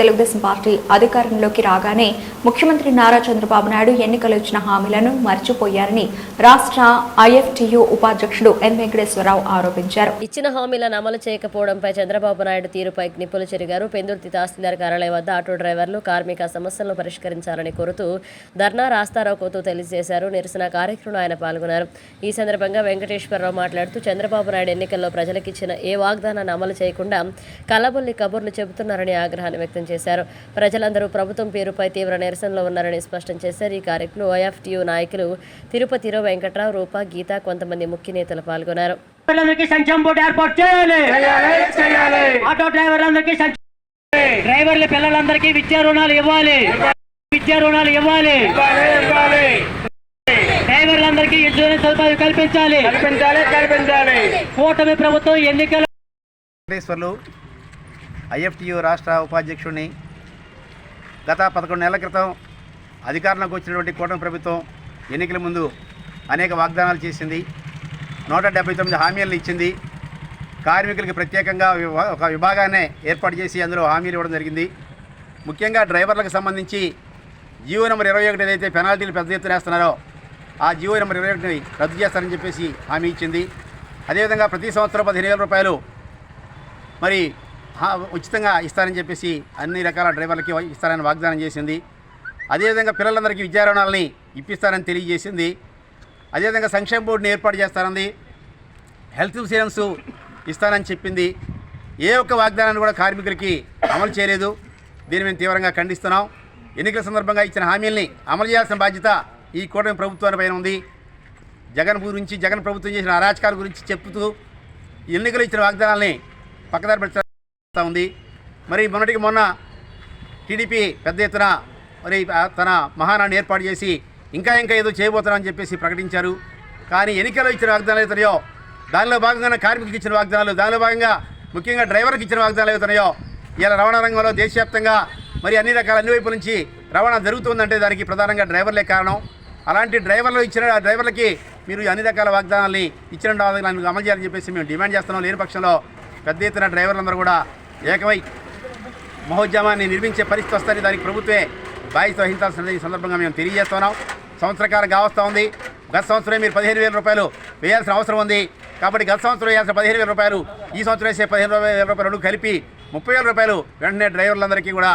Telugu Desam party అధికారంలోకి రాగానే ముఖ్యమంత్రి నారా చంద్రబాబు నాయుడు ఎన్నికలు ఇచ్చిన హామీలను మర్చిపోయారని రాష్ట్ర ఐఎఫ్టియు ఉపాధ్యక్షుడు ఎన్ వెంకటేశ్వరరావు ఆరోపించారు. ఇచ్చిన హామీలను అమలు చేయకపోవడంపై చంద్రబాబు నాయుడు తీరుపై నిప్పులు చెరిగారు. పెందుర్తి తహసీల్దార్ కార్యాలయం వద్ద ఆటో డ్రైవర్లు కార్మిక సమస్యలను పరిష్కరించాలని కోరుతూ ధర్నా రాస్తారోకోతో తెలియజేశారు. నిరసన కార్యక్రమంలో ఆయన పాల్గొన్నారు. ఈ సందర్భంగా వెంకటేశ్వరరావు మాట్లాడుతూ చంద్రబాబు నాయుడు ఎన్నికల్లో ప్రజలకిచ్చిన ఏ వాగ్దానాన్ని అమలు చేయకుండా కలబుల్లి కబుర్లు చెబుతున్నారని ఆగ్రహాన్ని వ్యక్తం చేశారు. ప్రజలందరూ ప్రభుత్వం పేరుపై తీవ్ర నిరసనలో ఉన్నారని స్పష్టం చేశారు. ఈ కార్యక్రమంలో ఓఎఫ్టియు నాయకులు తిరుపతిలో వెంకట్రావు రూప గీత కొంతమంది ముఖ్య నేతలు పాల్గొన్నారు. డ్రైవర్లందరికీ సంక్షేమ బోర్డు ఏర్పాటు చేయాలి. ఆటో డ్రైవర్లందరికీ సంక్షేమ డ్రైవర్ల పిల్లలందరికీ విద్యా రుణాలు ఇవ్వాలి. విద్యా రుణాలు ఇవ్వాలి. డ్రైవర్లందరికీ ఇన్సూరెన్స్ సదుపాయం కల్పించాలి. కల్పించాలి కల్పించాలి. కూటమి ప్రభుత్వం ఎన్నికల ఐఎఫ్టియు రాష్ట్ర ఉపాధ్యక్షుడిని గత పదకొండు నెలల క్రితం అధికారంలోకి వచ్చినటువంటి కూటమి ప్రభుత్వం ఎన్నికల ముందు అనేక వాగ్దానాలు చేసింది. నూట డెబ్బై తొమ్మిది హామీలను ఇచ్చింది. కార్మికులకి ప్రత్యేకంగా విభా- ఒక విభాగాన్ని ఏర్పాటు చేసి అందులో హామీలు ఇవ్వడం జరిగింది. ముఖ్యంగా డ్రైవర్లకు సంబంధించి జియో నెంబర్ ఇరవై ఒకటి ఏదైతే పెనాల్టీలు పెద్ద ఎత్తున వేస్తున్నారో ఆ జియో నెంబర్ ఇరవై ఒకటిని రద్దు చేస్తారని చెప్పేసి హామీ ఇచ్చింది. అదేవిధంగా ప్రతి సంవత్సరం పదిహేను వేల రూపాయలు మరి ఉచితంగా ఇస్తారని చెప్పేసి అన్ని రకాల డ్రైవర్లకి ఇస్తారని వాగ్దానం చేసింది. అదేవిధంగా పిల్లలందరికీ విద్యా రుణాలని ఇప్పిస్తారని తెలియజేసింది. అదేవిధంగా సంక్షేమ బోర్డుని ఏర్పాటు చేస్తారంది హెల్త్ ఇన్సూరెన్స్ ఇస్తానని చెప్పింది. ఏ ఒక్క వాగ్దానాన్ని కూడా కార్మికులకి అమలు చేయలేదు. దీన్ని మేము తీవ్రంగా ఖండిస్తున్నాం. ఎన్నికల సందర్భంగా ఇచ్చిన హామీల్ని అమలు చేయాల్సిన బాధ్యత ఈ కూటమి ప్రభుత్వానిపైన ఉంది. జగన్ గురించి జగన్ ప్రభుత్వం చేసిన అరాచకాల గురించి చెప్తూ ఎన్నికలు ఇచ్చిన వాగ్దానాల్ని పక్కదారి పెడతా ఉంది. మరి మొన్నటికి మొన్న టీడీపీ పెద్ద ఎత్తున మరి తన మహానాన్ని ఏర్పాటు చేసి ఇంకా ఇంకా ఏదో చేయబోతున్నామని చెప్పేసి ప్రకటించారు. కానీ ఎన్నికల్లో ఇచ్చిన వాగ్దానాలు అవుతున్నాయో దానిలో భాగంగా కార్మికులకు ఇచ్చిన వాగ్దానాలు దానిలో భాగంగా ముఖ్యంగా డ్రైవర్కి ఇచ్చిన వాగ్దానాలు అవుతున్నాయో ఇలా రవాణా రంగంలో దేశవ్యాప్తంగా మరి అన్ని రకాల అన్ని వైపుల నుంచి రవాణా జరుగుతుందంటే దానికి ప్రధానంగా డ్రైవర్లే కారణం. అలాంటి డ్రైవర్లు ఇచ్చిన డ్రైవర్లకి మీరు అన్ని రకాల వాగ్దానాలని ఇచ్చిన వాగ్దానాలను అమలు చేయాలని చెప్పేసి మేము డిమాండ్ చేస్తున్నాం. లేని పక్షంలో పెద్ద ఎత్తున డ్రైవర్లందరూ కూడా ఏకమై మహోద్యమాన్ని నిర్మించే పరిస్థితి వస్తుంది. దానికి ప్రభుత్వే బాధ్యత వహించాల్సిన ఈ సందర్భంగా మేము తెలియజేస్తున్నాం. సంవత్సరకాలం కావస్తూ ఉంది. గత సంవత్సరం మీరు పదిహేను వేల రూపాయలు వేయాల్సిన అవసరం ఉంది. కాబట్టి గత సంవత్సరం వేయాల్సిన పదిహేను వేల రూపాయలు ఈ సంవత్సరం వేసే పదిహేను వేల రూపాయలు కలిపి ముప్పై వేల రూపాయలు వెంటనే డ్రైవర్లందరికీ కూడా